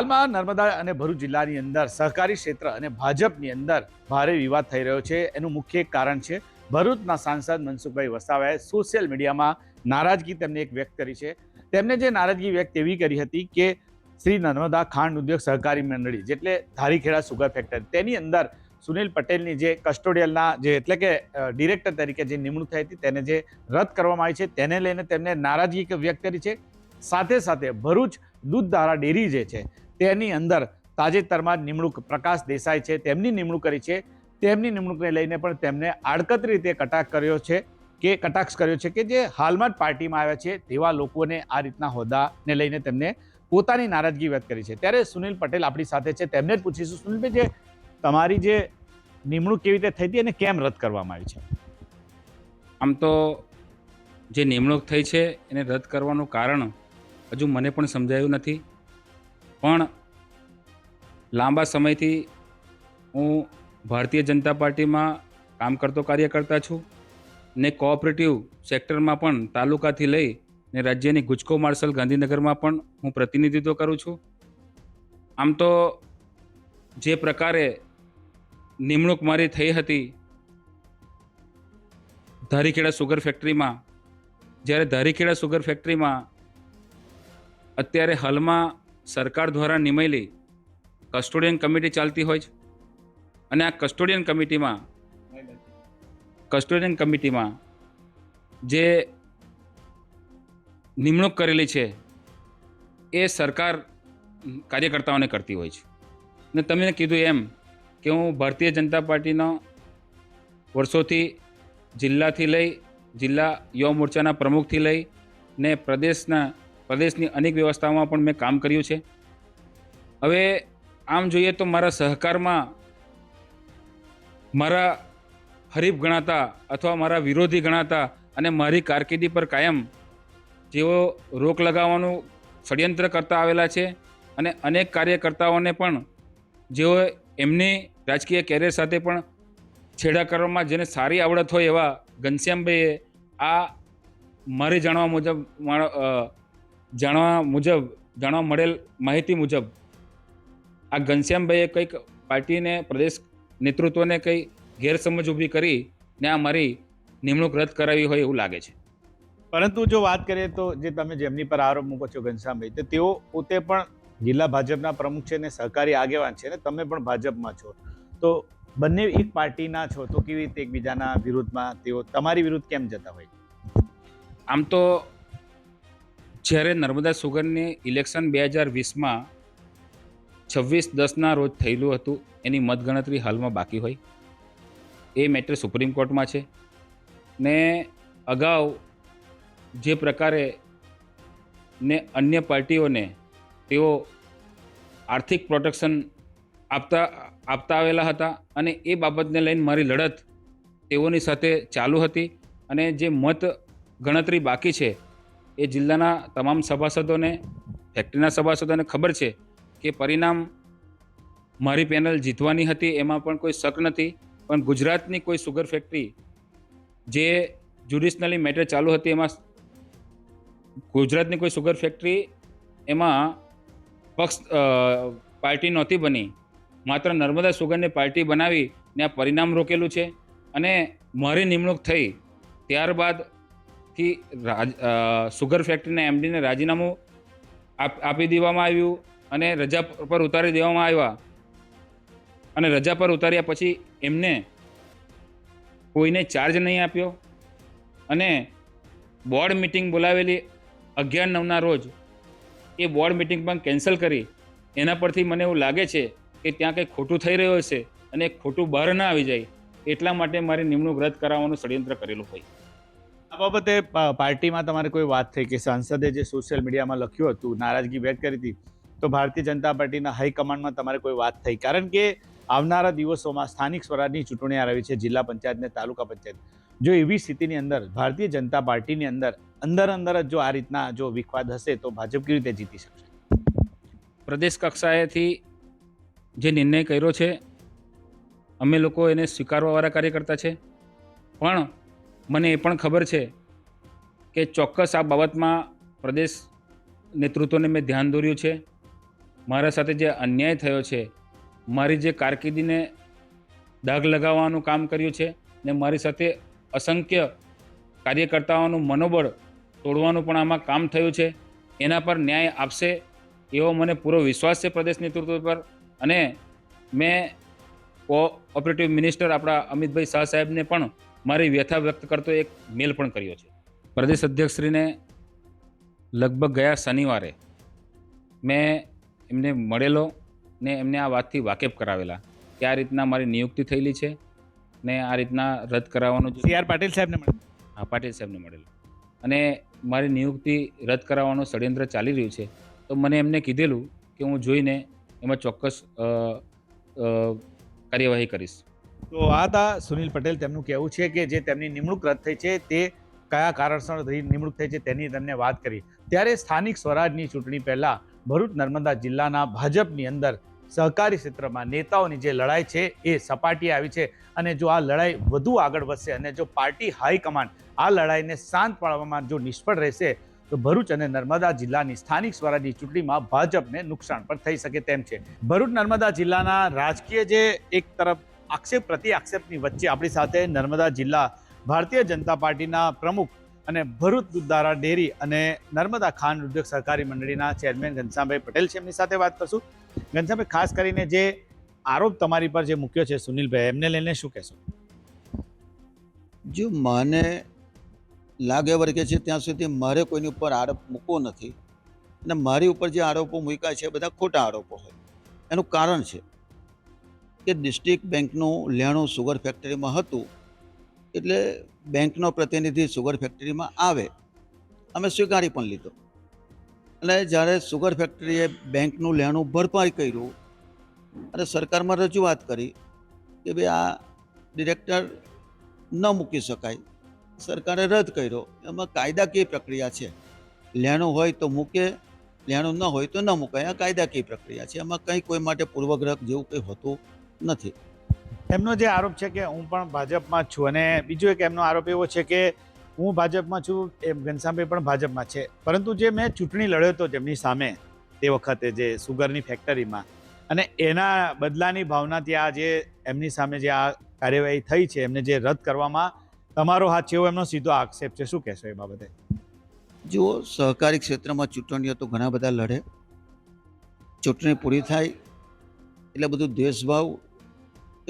હાલમાં નર્મદા અને ભરૂચ જિલ્લાની અંદર સહકારી ક્ષેત્ર અને ભાજપની અંદર ભારે વિવાદ થઈ રહ્યો છે. એનું મુખ્ય કારણ છે, ભરૂચના સાંસદ મનસુખભાઈ વસાવાએ સોશિયલ મીડિયામાં નારાજગી તેમને એક વ્યક્ત કરી છે. તેમને જે નારાજગી વ્યક્ત એવી કરી હતી કે શ્રી નર્મદા ખાંડ ઉદ્યોગ સહકારી મંડળી, જેટલે ધારીખેડા સુગર ફેક્ટરી, તેની અંદર સુનિલ પટેલની જે કસ્ટોડિયલના જે એટલે કે ડિરેક્ટર તરીકે જે નિમણૂક થઈ હતી, તેને જે રદ કરવામાં આવી છે, તેને લઈને તેમને નારાજગી વ્યક્ત કરી છે. સાથે સાથે ભરૂચ દૂધધારા ડેરી જે છે તેની અંદર તાજેતરમાં જ નિમણૂક પ્રકાશ દેસાઈ છે, તેમની નિમણૂક કરી છે. તેમની નિમણૂકને લઈને પણ તેમને આડકત રીતે કટાક્ષ કર્યો છે કે કટાક્ષ કર્યો છે કે જે હાલમાં જ પાર્ટીમાં આવ્યા છે તેવા લોકોને આ રીતના હોદ્દાને લઈને તેમને પોતાની નારાજગી વ્યક્ત કરી છે. ત્યારે સુનિલ પટેલ આપણી સાથે છે. તેમને જ પૂછીશું. સુનિલભાઈ જે તમારી જે નિમણૂક કેવી રીતે થઈ હતી અને કેમ રદ કરવામાં આવી છે? આમ તો જે નિમણૂક થઈ છે એને રદ કરવાનું કારણ હજુ મને પણ સમજાયું નથી. પણ લાંબા સમયથી હું ભારતીય જનતા પાર્ટીમાં કામ કરતો કાર્યકર્તા છું ને કોઓપરેટિવ સેક્ટરમાં પણ તાલુકાથી લઈ ને રાજ્યની ગુજકો માર્શલ ગાંધીનગરમાં પણ હું પ્રતિનિધિત્વ કરું છું. આમ તો જે પ્રકારે નિમણૂક મારી થઈ હતી ધારીખેડા સુગર ફેક્ટરીમાં જ્યારે ધારીખેડા સુગર ફેક્ટરીમાં અત્યારે હાલમાં સરકાર દ્વારા નિમાયેલી કસ્ટોડિયન કમિટી ચાલતી હોય છે. અને આ કસ્ટોડિયન કમિટીમાં કસ્ટોડિયન કમિટીમાં જે નિમણૂક કરેલી છે એ સરકાર કાર્યકર્તાઓને કરતી હોય છે. ને તમે કીધું એમ કે હું ભારતીય જનતા પાર્ટીનો વર્ષોથી જિલ્લાથી લઈ જિલ્લા યુવા મોરચાના પ્રમુખથી લઈ ને પ્રદેશના પ્રદેશની અનેક વ્યવસ્થાઓમાં પણ મેં કામ કર્યું છે. હવે આમ જોઈએ તો મારા સહકારમાં મારા હરીફ ગણાતા અથવા મારા વિરોધી ગણાતા અને મારી કારકિર્દી પર કાયમ જેઓ રોક લગાવવાનું ષડયંત્ર કરતા આવેલા છે અને અનેક કાર્યકર્તાઓને પણ જેઓ એમની રાજકીય કેરિયર સાથે પણ છેડા કરવામાં જેને સારી આવડત હોય એવા ઘનશ્યામભાઈએ આ મારે જાણવા મુજબ જાણવા મુજબ જાણવા મળેલ માહિતી મુજબ આ ઘનશ્યામભાઈએ કંઈક પાર્ટીને પ્રદેશ નેતૃત્વને કંઈ ગેરસમજ ઊભી કરી ને આ મારી નિમણૂક રદ કરાવી હોય એવું લાગે છે. પરંતુ જો વાત કરીએ તો જે તમે જેમની પર આરોપ મૂકો છો ઘનશ્યામભાઈ તો તેઓ પોતે પણ જિલ્લા ભાજપના પ્રમુખ છે ને સહકારી આગેવાન છે ને તમે પણ ભાજપમાં છો. તો બંને એક પાર્ટીના છો તો કેવી રીતે એકબીજાના વિરુદ્ધમાં તેઓ તમારી વિરુદ્ધ કેમ જતા હોય? આમ તો જ્યારે નર્મદા સુગરને ઇલેક્શન બે હજાર વીસમાં છવ્વીસ દસના રોજ થયેલું હતું, એની મતગણતરી હાલમાં બાકી હોય. એ મેટર સુપ્રીમ કોર્ટમાં છે. ને અગાઉ જે પ્રકારે ને અન્ય પાર્ટીઓને તેઓ આર્થિક પ્રોટેક્શન આપતા આપતા આવેલા હતા અને એ બાબતને લઈને મારી લડત તેઓની સાથે ચાલુ હતી અને જે મત ગણતરી બાકી છે એ જિલ્લાના તમામ સભાસદોને, ફેક્ટરીના સભાસદોને ખબર છે કે પરિણામ મારી પેનલ જીતવાની હતી, એમાં પણ કોઈ શક નથી. પણ ગુજરાતની કોઈ સુગર ફેક્ટરી જે જ્યુડિશનલી મેટર ચાલુ હતી, એમાં ગુજરાતની કોઈ સુગર ફેક્ટરી એમાં પક્ષ પાર્ટી નહોતી બની. માત્ર નર્મદા સુગરની પાર્ટી બનાવી ને આ પરિણામ રોકેલું છે. અને મારી નિમણૂક થઈ. રાજ સુગર ફેક્ટરીના એમડીને રાજીનામું આપ દેવામાં આવ્યું અને રજા પર ઉતારી દેવામાં આવ્યા. અને રજા પર ઉતાર્યા પછી એમને કોઈને ચાર્જ નહીં આપ્યો અને બોર્ડ મિટિંગ બોલાવેલી અગિયાર નવના રોજ એ બોર્ડ મિટિંગ પણ કેન્સલ કરી. એના પરથી મને એવું લાગે છે કે ત્યાં કંઈક ખોટું થઈ રહ્યું હશે અને ખોટું બહાર ના આવી જાય એટલા માટે મારી નિમણૂક રદ કરાવવાનું ષડયંત્ર કરેલું હોય. આ બાબતે પાર્ટીમાં તમારે કોઈ વાત થઈ કે સાંસદે જે સોશિયલ મીડિયામાં લખ્યું હતું, નારાજગી વ્યક્ત કરી હતી, તો ભારતીય જનતા પાર્ટીના હાઈકમાન્ડમાં તમારે કોઈ વાત થઈ? કારણ કે આવનારા દિવસોમાં સ્થાનિક સ્વરાજની ચૂંટણી આવી છે, જિલ્લા પંચાયત ને તાલુકા પંચાયત. જો એવી સ્થિતિની અંદર, ભારતીય જનતા પાર્ટીની અંદર અંદર અંદર જ જો આ રીતના જો વિખવાદ હશે, તો ભાજપ કેવી રીતે જીતી શકશે? પ્રદેશ કક્ષાએથી જે નિર્ણય કર્યો છે, અમે લોકો એને સ્વીકારવાવાળા કાર્યકર્તા છે. પણ મને એ પણ ખબર છે કે ચોક્કસ આ બાબતમાં પ્રદેશ નેતૃત્વને મેં ધ્યાન દોર્યું છે. મારા સાથે જે અન્યાય થયો છે, મારી જે કારકિર્દીને દાગ લગાવવાનું કામ કર્યું છે ને મારી સાથે અસંખ્ય કાર્યકર્તાઓનું મનોબળ તોડવાનું પણ આમાં કામ થયું છે, એના પર ન્યાય આપશે એવો મને પૂરો વિશ્વાસ છે પ્રદેશ નેતૃત્વ પર. અને મેં કોઓપરેટિવ મિનિસ્ટર આપણા અમિતભાઈ શાહ સાહેબને પણ મારી વ્યથા વ્યક્ત કરતો એક મેલ પણ કર્યો છે. પ્રદેશ અધ્યક્ષશ્રીને લગભગ ગયા શનિવારે મેં એમને મળેલો ને એમને આ વાતથી વાકેફ કરાવેલા કે આ રીતના મારી નિયુક્તિ થયેલી છે ને આ રીતના રદ કરાવવાનું સી આર પાટીલ સાહેબને મળે હા પાટીલ સાહેબને મળેલો. અને મારી નિયુક્તિ રદ કરાવવાનું ષડયંત્ર ચાલી રહ્યું છે. તો મને એમને કીધેલું કે હું જોઈને એમાં ચોક્કસ કાર્યવાહી કરીશ. તો આ હતા સુનિલ પટેલ તેમનું કહેવું છે કે જે તેમની નિમણૂક રદ થઈ છે, તે કયા કારણસર નિમણૂક થઈ છે તેની તેમને વાત કરી. ત્યારે સ્થાનિક સ્વરાજની ચૂંટણી પહેલાં ભરૂચ નર્મદા જિલ્લાના ભાજપની અંદર સહકારી ક્ષેત્રમાં નેતાઓની જે લડાઈ છે એ સપાટીએ આવી છે અને જો આ લડાઈ વધુ આગળ વધશે અને જો પાર્ટી હાઈકમાન્ડ આ લડાઈને શાંત પાડવામાં જો નિષ્ફળ રહેશે, તો ભરૂચ અને નર્મદા જિલ્લાની સ્થાનિક સ્વરાજની ચૂંટણીમાં ભાજપને નુકસાન પણ થઈ શકે તેમ છે. ભરૂચ નર્મદા જિલ્લાના રાજકીય જે એક તરફ આક્ષેપ પ્રતિ આક્ષેપની વચ્ચે આપણી સાથે નર્મદા જિલ્લા ભારતીય જનતા પાર્ટીના પ્રમુખ અને ભરૂચ દૂધધારા ડેરી અને નર્મદા ખાંડ ઉદ્યોગ સહકારી મંડળીના ચેરમેન ઘનશ્યામભાઈ પટેલ છે. એમની સાથે વાત કરશું. ઘનશ્યામભાઈ, ખાસ કરીને જે આરોપ તમારી પર જે મૂક્યો છે સુનિલભાઈ, એમને લઈને શું કહેશો? જો મને લાગે વર્ગે છે ત્યાં સુધી મારે કોઈની ઉપર આરોપ મૂકવો નથી. અને મારી ઉપર જે આરોપો મૂક્યા છે, એ બધા ખોટા આરોપો હોય. એનું કારણ છે. કે ડિસ્ટ્રિક્ટ બેંકનું લેણું સુગર ફેક્ટરીમાં હતું, એટલે બેંકનો પ્રતિનિધિ સુગર ફેક્ટરીમાં આવે. અમે સ્વીકારી પણ લીધો. અને જ્યારે સુગર ફેક્ટરીએ બેંકનું લેણું ભરપાઈ કર્યું, અને સરકારમાં રજૂઆત કરી કે ભાઈ આ ડિરેક્ટર ન મૂકી શકાય, સરકારે રદ કર્યો. એમાં કાયદાકીય પ્રક્રિયા છે. લેણું હોય તો મૂકે, લેણું ન હોય તો ન મૂકાય. આ કાયદાકીય પ્રક્રિયા છે. એમાં કંઈ કોઈ માટે પૂર્વગ્રહ જેવું કંઈ હોતું નથી. એમનો જે આરોપ છે કે હું પણ ભાજપમાં છું અને બીજો એક એમનો આરોપ એવો છે કે હું ભાજપમાં છું, એમ ઘનશ્યામભાઈ પણ ભાજપમાં છે. પરંતુ જે મેં ચૂંટણી લડ્યો હતો જેમની સામે તે વખતે જે સુગરની ફેક્ટરીમાં અને એના બદલાની ભાવનાથી આ જે એમની સામે જે આ કાર્યવાહી થઈ છે, એમને જે રદ કરવામાં તમારો હાથ છે એવો એમનો સીધો આક્ષેપ છે. શું કહેશો એ બાબતે? જુઓ, સહકારી ક્ષેત્રમાં ચૂંટણીઓ તો ઘણા બધા લડે. ચૂંટણી પૂરી થાય એટલે બધું દેશભાવ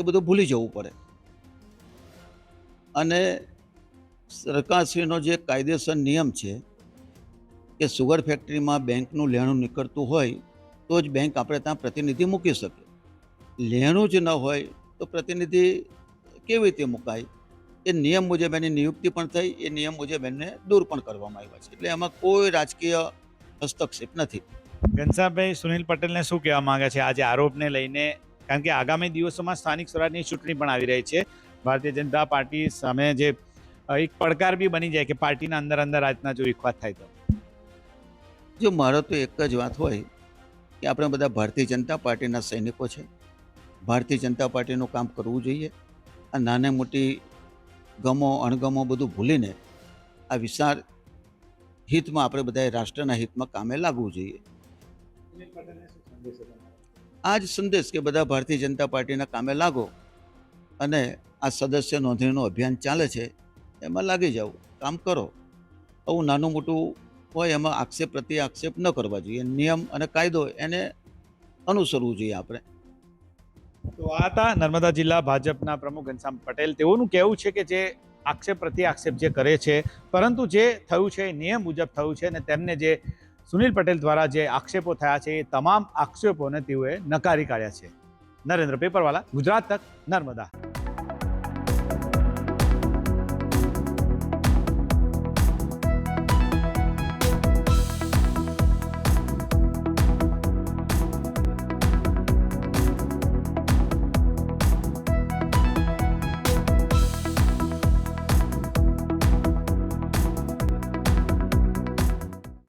એ બધું ભૂલી જવું પડે. અને સરકારશ્રીનો જે કાયદેસર નિયમ છે કે સુગર ફેક્ટરીમાં બેંકનું લેણું નીકળતું હોય, તો જ બેંક આપણે ત્યાં પ્રતિનિધિ મૂકી શકે. લેણું જ ન હોય, તો પ્રતિનિધિ કેવી રીતે મુકાય? એ નિયમ મુજબ એની નિયુક્તિ પણ થઈ, એ નિયમ મુજબ એમને દૂર પણ કરવામાં આવ્યા છે. એટલે એમાં કોઈ રાજકીય હસ્તક્ષેપ નથી. ઘનશ્યામભાઈ, સુનિલ પટેલને શું કહેવા માંગે છે? આજે આરોપને લઈને કારણ કે આગામી દિવસોમાં સ્થાનિક સ્વરાજની ચૂંટણી પણ આવી રહી છે. ભારતીય જનતા પાર્ટી સામે જે એક પડકાર બી બની જાય કે પાર્ટીના અંદર અંદર આજના જો વિખવાદ થાય તો. જો મારો તો એક જ વાત હોય કે આપણે બધા ભારતીય જનતા પાર્ટીના સૈનિકો છે. ભારતીય જનતા પાર્ટીનું કામ કરવું જોઈએ. આ નાને મોટી ગમો, અણગમો બધું ભૂલીને આ વિશાળ હિતમાં આપણે બધાએ રાષ્ટ્રના હિતમાં કામે લાગવું જોઈએ. આ જ સંદેશ કે બધા ભારતીય જનતા પાર્ટીના કામે લાગો અને આ સદસ્ય નોંધણીનું અભિયાન ચાલે છે, એમાં લાગી જાઓ, કામ કરો. આવું નાનું મોટું હોય એમાં આક્ષેપ પ્રત્યે આક્ષેપ ન કરવા જોઈએ. નિયમ અને કાયદો એને અનુસરવું જોઈએ આપણે. તો આ હતા નર્મદા જિલ્લા ભાજપના પ્રમુખ ઘનશ્યામ પટેલ. તેઓનું કહેવું છે કે જે આક્ષેપ પ્રતિ આક્ષેપ જે કરે છે, પરંતુ જે થયું છે એ નિયમ મુજબ થયું છે અને તેમને જે સુનિલ પટેલ દ્વારા જે આક્ષેપો થયા છે, એ તમામ આક્ષેપોને તેઓએ નકારી કાઢ્યા છે. નરેન્દ્ર પેપરવાલા, ગુજરાત તક નર્મદા.